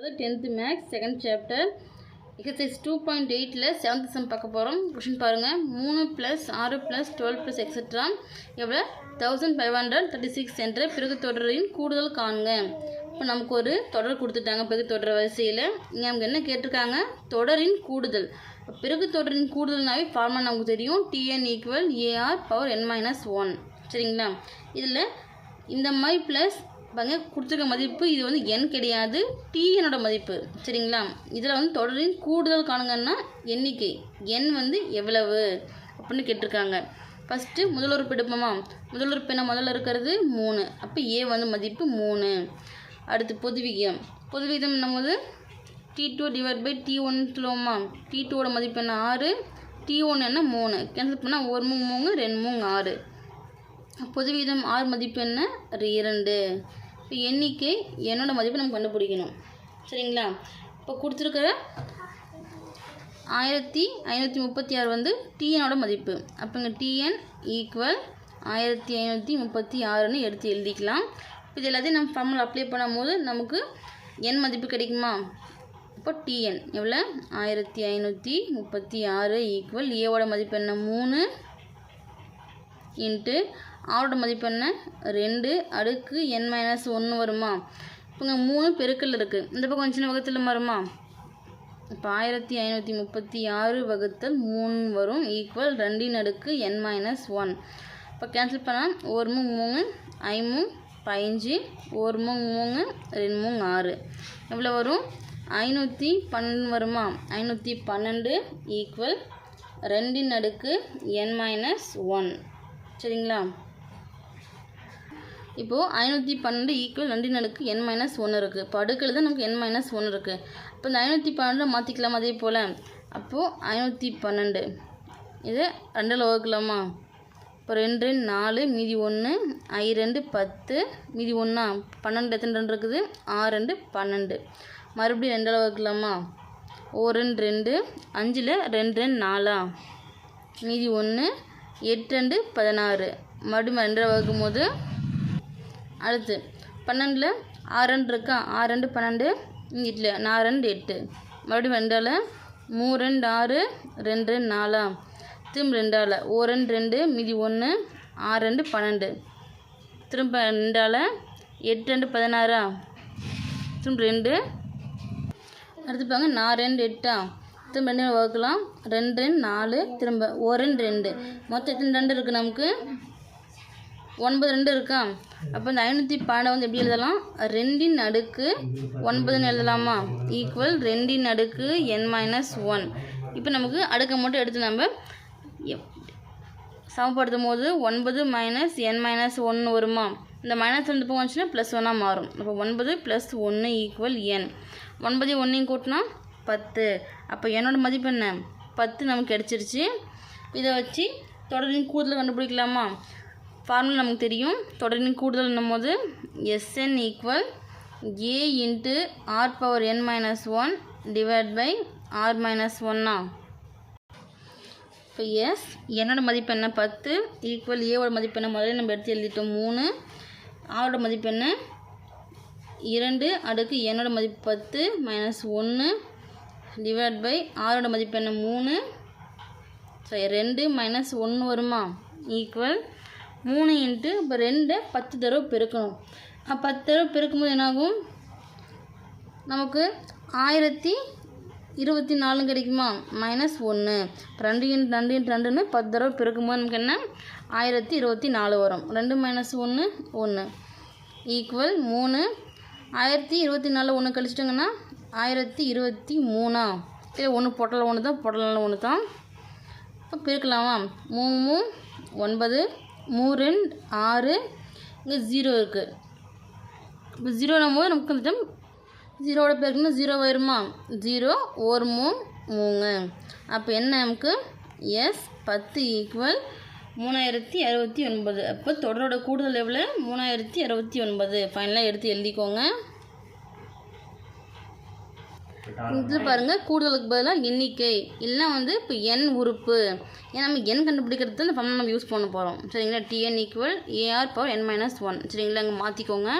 அது tenth maths second chapter exercise two point எயிட்டில் seventh செம் பார்க்க போகிறோம் கொஷின் பாருங்கள் மூணு ப்ளஸ் ஆறு ப்ளஸ் டுவெல் ப்ளஸ் எக்ஸட்ரா எவ்வளோ thousand five hundred thirty six என்ற பிறகு தொடரின் கூடுதல் காணுங்க இப்போ நமக்கு ஒரு தொடர் கொடுத்துட்டாங்க பிறகு தொடர் வரிசையில். இங்கே அவங்க என்ன கேட்டிருக்காங்க? தொடரின் கூடுதல். பிறகு தொடரின் கூடுதல்னாவே ஃபார்முலா நமக்கு தெரியும். T N equal A R power N minus one சரிங்களா? இதில் இந்த மாதிரி ப்ளஸ் பாருங்க கொடுத்துருக்க மதிப்பு இது வந்து என் கிடையாது. டிஎனோட மதிப்பு சரிங்களா? இதில் வந்து தொடரின் கூடுதல் காணுங்கன்னா எண்ணிக்கை. எண் வந்து எவ்வளவு? அப்படின்னு கேட்டிருக்காங்க. ஃபஸ்ட்டு முதல் உறுப்பு எடுப்போமா? முதல் உறுப்பு என்ன? முதல்ல இருக்கிறது மூணு. அப்போ ஏ வந்து மதிப்பு மூணு. அடுத்து பொது விகிதம். பொது விகிதம் என்னும்போது T two divide by T one சொல்லுவோமா? டி டூவோட மதிப்பு என்ன? ஆறு. டி ஒன் என்ன? மூணு. கேன்சல் பண்ணால் ஒரு மூணு மூணு ரெண்டு மூணு ஆறு. பொது வீதம் ஆறு மதிப்பு என்ன? இரண்டு. இப்போ எண்ணிக்கை என்னோடய மதிப்பு நம்ம கண்டுபிடிக்கணும். சரிங்களா? இப்போ கொடுத்துருக்கிற ஆயிரத்தி ஐநூற்றி முப்பத்தி ஆறு வந்து டிஎனோட மதிப்பு. அப்போங்க டிஎன் ஈக்குவல் ஆயிரத்தி ஐநூற்றி முப்பத்தி ஆறுன்னு எடுத்து எழுதிக்கலாம். இது எல்லாத்தையும் நம்ம ஃபார்முலா அப்ளை பண்ணும்போது நமக்கு என் மதிப்பு கிடைக்குமா? இப்போ டிஎன் எவ்வளோ ஆயிரத்தி ஐநூற்றி முப்பத்தி ஆறு ஈக்குவல் ஏவோட மதிப்பு என்ன? மூணு இன்ட்டு ஆரோட மதிப்பு என்ன? ரெண்டு. அடுக்கு என் மைனஸ் ஒன்று வருமா? இப்போங்க மூணு பெருக்கல் இருக்குது இந்த பக்கம் சின்ன வகத்தில் வருமா? இப்போ ஆயிரத்தி ஐநூற்றி முப்பத்தி ஆறு வகுத்தல் மூணு வரும். ஈக்குவல் ரெண்டின் அடுக்கு என் மைனஸ் ஒன் இப்போ கேன்சல் பண்ணால் ஒரு மூணு மூணு ஐமூ பதிஞ்சு ஒரு மூணு மூணு ரெண்டு மூணு ஆறு. எவ்வளோ வரும்? ஐநூற்றி பன்னெண்டு வருமா? ஐநூற்றி பன்னெண்டு ஈக்குவல் ரெண்டின் அடுக்கு என் மைனஸ் ஒன் சரிங்களா? இப்போது ஐநூற்றி பன்னெண்டு ஈக்குவல் ரெண்டு நடுக்கு என் மைனஸ் ஒன்று இருக்குது இப்போ அடுக்கில் தான் நமக்கு என் மைனஸ் ஒன்று இருக்குது இப்போ இந்த ஐநூற்றி பன்னெண்டு மாற்றிக்கலாம் அதே போல். அப்போது ஐநூற்றி பன்னெண்டு. இது ரெண்டில் வகுக்கலாமா இப்போ ரெண்டு ரெண்டு நாலு மீதி ஒன்று ஐ ரெண்டு பத்து மீதி ஒன்றா பன்னெண்டு எத்தனை ரெண்டு இருக்குது? ஆறு ரெண்டு பன்னெண்டு. மறுபடியும் ரெண்டில் வகுக்கலாமா ஓ ரெண்டு ரெண்டு. அஞ்சில் ரெண்டு ரெண்டு நாலா? மீதி ஒன்று எட்டு ரெண்டு பதினாறு. மறுபடியும் ரெண்டில் வகுக்கும் போது அடுத்து பன்னெண்டில் ஆறு ரெண்டு இருக்கா? ஆறு ரெண்டு பன்னெண்டு இங்கிட்டில் நாலு ரெண்டு எட்டு. மறுபடியும் ரெண்டால் மூணு ரெண்டு ஆறு ரெண்டு ரெண்டு நாலா? திரும்ப ரெண்டால் ஓ ரெண்டு ரெண்டு மீதி ஒன்று ஆறு ரெண்டு பன்னெண்டு. திரும்ப ரெண்டால் எட்டு ரெண்டு பதினாறா? திரும்ப ரெண்டு. அடுத்து பாருங்க நான் ரெண்டு எட்டா? திரும்ப ரெண்டு வகுக்கலாம். ரெண்டு ரெண்டு நாலு திரும்ப ஓ ரெண்டு ரெண்டு. மொத்தம் எத்தனை ரெண்டு இருக்குது நமக்கு? ஒன்பது ரெண்டு இருக்கா? அப்போ இந்த ஐநூற்றி பன்னெண்டு வந்து எப்படி எழுதலாம்? ரெண்டின் அடுக்கு ஒன்பதுன்னு எழுதலாமா? ஈக்குவல் ரெண்டின் அடுக்கு என் மைனஸ் ஒன் இப்போ நமக்கு அடுக்கை மட்டும் எடுத்து நம்ம எப்- சமப்படுத்தும் போது ஒன்பது மைனஸ் என் மைனஸ் ஒன்று வருமா? இந்த மைனஸ் ரெண்டு பக்கம் வந்துச்சுன்னா ப்ளஸ் ஒன்னாக மாறும். அப்போ ஒன்பது ப்ளஸ் ஒன்று ஈக்குவல் என் ஒன்பது ஒன்றையும் கூட்டினா பத்து. அப்போ என்னோட மதிப்பு என்ன? பத்து நமக்கு கிடச்சிருச்சு. இதை வச்சு தொடரின் கூடுதல் கண்டுபிடிக்கலாமா? ஃபார்முலா நமக்கு தெரியும். தொடரின் கூடுதல்னும் போது S N equal A into R power N minus one divide by R minus ஒன்னா இப்போ எஸ் என்னோட மதிப்பு என்ன? பத்து. ஈக்குவல் ஏவோட மதிப்பு என்ன? முதல்ல நம்ம எடுத்து எழுதிட்டோம் மூணு. ஆரோட மதிப்பு என்ன? இரண்டு. அடுக்கு என்னோட மதிப்பு பத்து மைனஸ் ஒன்று டிவைட் பை ஆரோட மதிப்பு என்ன? மூணு. சரி ரெண்டு மைனஸ் ஒன்று வருமா? ஈக்குவல் மூணு இன்ட்டு இப்போ ரெண்டை பத்து தடவை பெருக்கணும். பத்து தடவை பெருக்கும்போது என்னாகும்? நமக்கு ஆயிரத்தி இருபத்தி நாலு கிடைக்குமா? மைனஸ் ஒன்று ரெண்டு இன்ட் ரெண்டு இன்ட் ரெண்டுன்னு பத்து தடவை பெருக்கும்போது நமக்கு என்ன? ஆயிரத்தி இருபத்தி நாலு வரும். ரெண்டு மைனஸ் ஒன்று ஒன்று ஈக்குவல் மூணு. ஆயிரத்தி இருபத்தி நாலு ஒன்று கழிச்சிட்டோங்கன்னா ஆயிரத்தி இருபத்தி மூணா? இல்லை ஒன்று பொட்டலை ஒன்று தான் பொட்டலில் ஒன்று தான் இப்போ பிரிக்கலாமா மூணு ஒன்பது. மூணு ரெண்டு ஆறு. இங்கே ஜீரோ இருக்குது இப்போ ஜீரோனும் போது நமக்கு வந்துட்டு ஜீரோவோட பெருக்கணும் ஜீரோ வருமா ஜீரோ ஒரு மூணு மூணு அப்போ என்ன நமக்கு? எஸ் பத்து ஈக்குவல் மூணாயிரத்தி அறுபத்தி ஒன்பது. அப்போ தொடரோட கூடுதல் எவ்வளோ மூணாயிரத்தி அறுபத்தி ஒன்பது. ஃபைனலாக எடுத்து எழுதிக்கோங்க. இதில் பாருங்கள் கூடுதலுக்கு பதிலாக எண்ணிக்கை. இல்லை வந்து இப்போ எண் உறுப்பு. ஏன்னா நம்ம எண் கண்டுபிடிக்கிறது இந்த ஃபம் நம்ம யூஸ் பண்ண போகிறோம் சரிங்களா? T N equal A R power N minus one சரிங்களா? இங்கே மாற்றிக்கோங்க